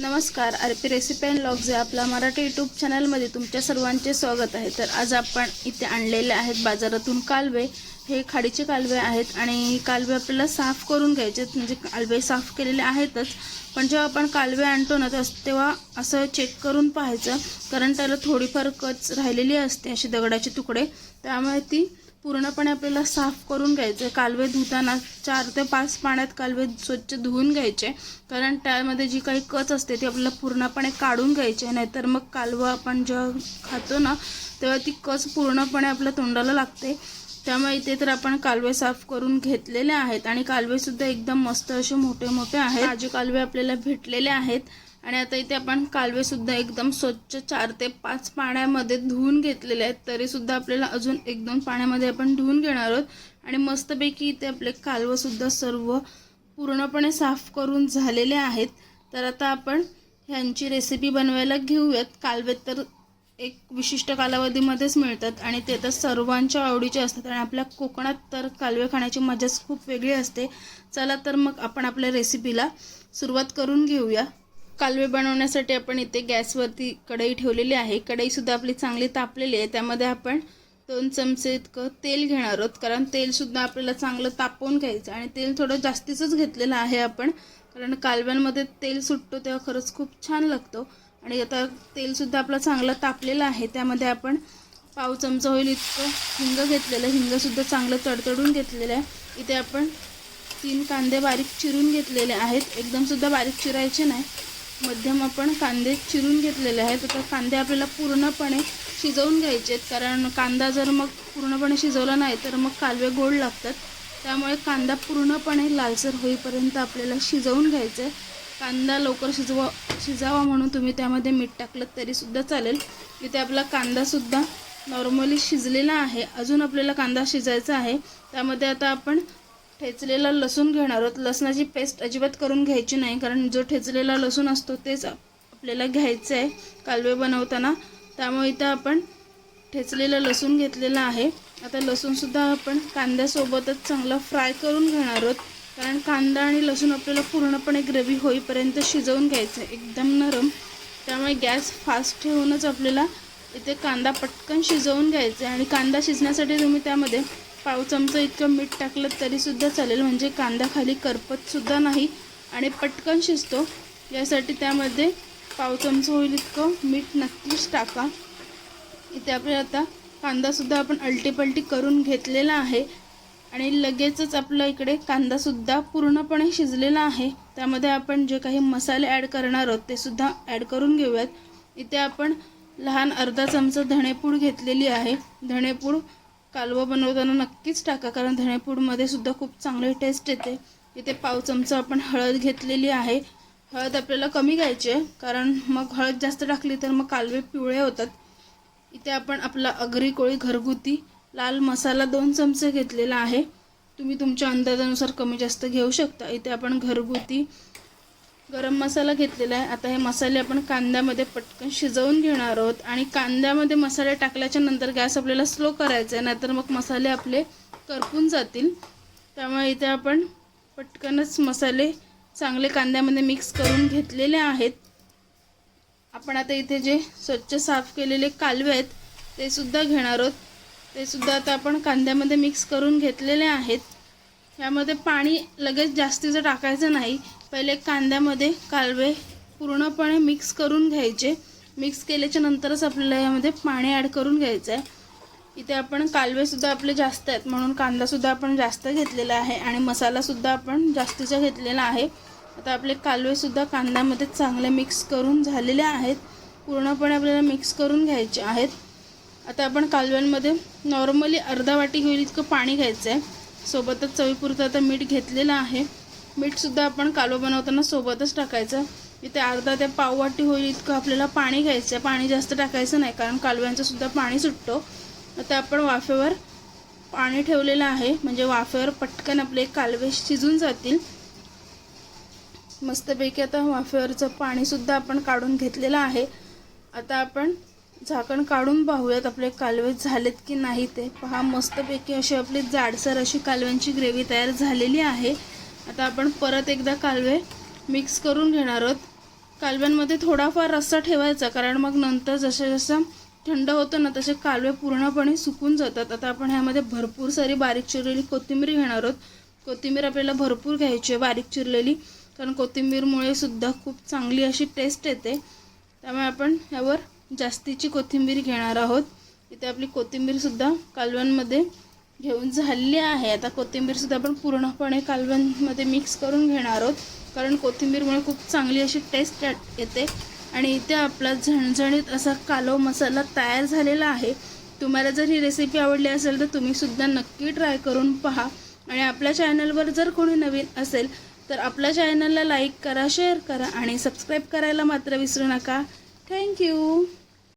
नमस्कार R P recipe and logs या आपल्या मराठी यूट्यूब चॅनलमध्ये तुमच्या सर्वांचे स्वागत आहे. तर आज आपण इथे आणलेले आहेत बाजारातून कालवे. हे खाडीचे कालवे आहेत आणि कालवे आपल्याला साफ करून घ्यायचे म्हणजे कालवे साफ केलेले आहेतच. पण जेव्हा आपण कालवे आणतो ना तर तेव्हा असं चेक करून पाहायचं. कारण त्याला थोडीफार कच राहिलेली असते असे दगडाचे तुकडे. त्यामुळे ती पूर्णपणे आपल्याला साफ करून घ्यायचे. कालवे धुताना चार ते पाच पाण्यात कालवे स्वच्छ धुवून घ्यायचे. कारण त्यामध्ये जी काही कच असते ती आपल्याला पूर्णपणे काढून घ्यायची नाहीतर मग कालवं आपण जेव्हा खातो ना तेव्हा ती कच पूर्णपणे आपल्या तोंडाला लागते. त्यामुळे इथे तर आपण कालवे साफ करून घेतलेले आहेत. आणि कालवेसुद्धा एकदम मस्त असे मोठे मोठे आहेत. ताजे कालवे आपल्याला भेटलेले आहेत. आणि आता इथे आपण कालवेसुद्धा एकदम स्वच्छ चार ते पाच पाण्यामध्ये धुवून घेतलेले आहेत. तरीसुद्धा आपल्याला अजून एक दोन पाण्यामध्ये आपण धुवून घेणार आहोत. आणि मस्तपैकी इथे आपले कालवंसुद्धा सर्व पूर्णपणे साफ करून झालेले आहेत. तर आता आपण ह्यांची रेसिपी बनवायला घेऊयात. कालवे तर एक विशिष्ट कालावधीमध्येच मिळतात आणि ते तर सर्वांच्या आवडीचे असतात. आणि आपल्या कोकणात तर कालवे खाण्याची मजाच खूप वेगळी असते. चला तर मग आपण आपल्या रेसिपीला सुरुवात करून घेऊया. कालवे बनवण्यासाठी आपण इथे गॅसवरती कढई ठेवलेली आहे. कढईसुद्धा आपली चांगली तापलेली आहे. त्यामध्ये आपण दोन चमचे इतकं तेल घेणार आहोत. कारण तेलसुद्धा आपल्याला चांगलं तापवून घ्यायचं आणि तेल थोडं जास्तीचंच घेतलेलं आहे आपण. कारण कालव्यांमध्ये तेल सुटतो तेव्हा खरंच खूप छान लागतो. आणि आता तेलसुद्धा आपलं चांगलं तापलेलं आहे. त्यामध्ये आपण पाव चमचा होईल इतकं हिंग घेतलेलं हिंगसुद्धा चांगलं तडतडून घेतलेलं आहे. इथे आपण तीन कांदे बारीक चिरून घेतलेले आहेत. एकदमसुद्धा बारीक चिरायचे नाही. मध्यम आपण कांदे चिरून घेतलेले आहेत. आता कांदे आपल्याला पूर्णपणे शिजवून घ्यायचे आहेत. कारण कांदा जर मग पूर्णपणे शिजवला नाही तर मग कालवे गोड लागतात. त्यामुळे कांदा पूर्णपणे लालसर होईपर्यंत आपल्याला शिजवून घ्यायचं आहे कांदा लवकर शिजवा शिजावा म्हणून तुम्ही त्यामध्ये मीठ टाकलं तरीसुद्धा चालेल. इथे आपला कांदासुद्धा नॉर्मली शिजलेला आहे. अजून आपल्याला कांदा शिजायचा आहे. त्यामध्ये आता आपण ठेचलेला लसूण घेणार आहोत. लसणाची पेस्ट अजिबात करून घ्यायची नाही कारण जो ठेचलेला लसूण असतो तेच आपल्याला घ्यायचं आहे कालवे बनवताना. त्यामुळे इथं आपण ठेचलेलं लसूण घेतलेलं आहे. आता लसूणसुद्धा आपण कांद्यासोबतच चांगला फ्राय करून घेणार आहोत. कारण कांदा आणि लसूण आपल्याला पूर्णपणे ग्रेव्ही होईपर्यंत शिजवून घ्यायचं आहे एकदम नरम. त्यामुळे गॅस फास्ट ठेवूनच आपल्याला इथे कांदा पटकन शिजवून घ्यायचा आहे आणि कांदा शिजण्यासाठी तुम्ही त्यामध्ये पाव चमचा इतकं मीठ टाकलं तरीसुद्धा चालेल. म्हणजे कांदा खाली करपतसुद्धा नाही आणि पटकन शिजतो. यासाठी त्यामध्ये पाव चमचा होईल इतकं मीठ नक्कीच टाका. इथे आपल्याला आता कांदासुद्धा आपण अलटीपलटी करून घेतलेला आहे. आणि लगेचच आपलं इकडे कांदासुद्धा पूर्णपणे शिजलेला आहे. त्यामध्ये आपण जे काही मसाले ॲड करणार आहोत ते सुद्धा ॲड करून घेऊयात. इथे आपण लहान अर्धा चमचा धणेपूड घेतलेली आहे. धणेपूड कालवा बनवताना नक्कीच टाका कारण धणेपूडमध्ये सुद्धा खूप चांगली टेस्ट येते. इथे पाव चमचा आपण हळद घेतलेली आहे. हळद आपल्याला कमी घ्यायची आहे कारण मग हळद जास्त टाकली तर मग कालवे पिवळे होतात. इथे आपण आपला अगरी कोळी घरगुती लाल मसाला दोन चमचे घेतलेला आहे. तुम्ही तुमच्या अंदाजानुसार कमी जास्त घेऊ शकता. इथे आपण घरगुती गरम मसाला घेतलेला आहे. आता हे मसाले आपण कांद्यामध्ये पटकन शिजवून घेणार आहोत. आणि कांद्यामध्ये मसाले टाकल्याच्या नंतर गॅस आपल्याला स्लो करायचा आहे. नाहीतर मग मसाले आपले करपून जातील. त्यामुळे इथे आपण पटकनच मसाले चांगले कांद्यामध्ये मिक्स करून घेतलेले आहेत. आपण आता इथे जे स्वच्छ साफ केलेले कालवे आहेत ते सुद्धा घेणार आहोत. ते सुद्धा आता आपण कांद्यामध्ये मिक्स करून घेतलेले आहेत. यामध्ये पाणी लगेच जास्तीचं टाकायचं नाही. पहिले कांद्यामध्ये कालवे पूर्णपणे मिक्स करून घ्यायचे. मिक्स केल्याच्या नंतरच आपल्याला यामध्ये पाणी ॲड करून घ्यायचं आहे इथे आपण कालवेसुद्धा आपले जास्त आहेत म्हणून कांदासुद्धा आपण जास्त घेतलेला आहे आणि मसालासुद्धा आपण जास्तीचा घेतलेला आहे. आता आपले कालवेसुद्धा कांद्यामध्ये चांगले मिक्स करून झालेले आहेत. पूर्णपणे आपल्याला मिक्स करून घ्यायचे आहेत. आता आपण कालव्यांमध्ये नॉर्मली अर्धा वाटी होईल इतकं पाणी घ्यायचं आहे सोबतच चवीपुरतं आता मीठ घेतलेलं आहे. मीठसुद्धा आपण कालो बनवताना सोबतच टाकायचं. इथे अर्धा ते पाववाटी होईल इतकं आपल्याला पाणी घ्यायचं आहे. पाणी जास्त टाकायचं नाही कारण कालव्यांचंसुद्धा पाणी सुटतो. आता आपण वाफेवर पाणी ठेवलेलं आहे. म्हणजे वाफेवर पटकन आपले कालवे शिजून जातील. मस्तपैकी आता वाफेवरचं पाणीसुद्धा आपण काढून घेतलेलं आहे. आता आपण झाकण काढून पाहूयात आपले कालवे झालेत की नाही ते. पहा मस्तपैकी अशी आपली जाडसर अशी कालव्यांची ग्रेव्ही तयार झालेली आहे. आता आपण परत एकदा कालवे मिक्स करून घेणार आहोत. कालव्यांमध्ये थोडाफार रस्सा ठेवायचा कारण मग नंतर जसं जसं थंड होतं ना तसे कालवे पूर्णपणे सुकून जातात. आता आपण ह्यामध्ये भरपूर सारी बारीक चिरलेली कोथिंबीर घेणार आहोत. कोथिंबीर आपल्याला भरपूर घ्यायची आहे बारीक चिरलेली. कारण कोथिंबीरमुळे सुद्धा खूप चांगली अशी टेस्ट येते. त्यामुळे आपण ह्यावर जास्तीची कोथिंबीर घेणार आहोत. इथे आपली कोथिंबीरसुद्धा कालव्यांमध्ये घेऊन झालेली आहे. आता कोथिंबीरसुद्धा आपण पूर्णपणे कालव्यांमध्ये मिक्स करून घेणार आहोत. कारण कोथिंबीरमुळे खूप चांगली अशी टेस्ट येते. आणि इथे आपला झणझणीत असा कालव मसाला तयार झालेला आहे. तुम्हाला जर ही रेसिपी आवडली असेल तर तुम्हीसुद्धा नक्की ट्राय करून पहा. आणि आपल्या चॅनलवर जर कोणी नवीन असेल तर आपल्या चॅनलला लाईक करा शेअर करा आणि सबस्क्राईब करायला मात्र विसरू नका. थँक्यू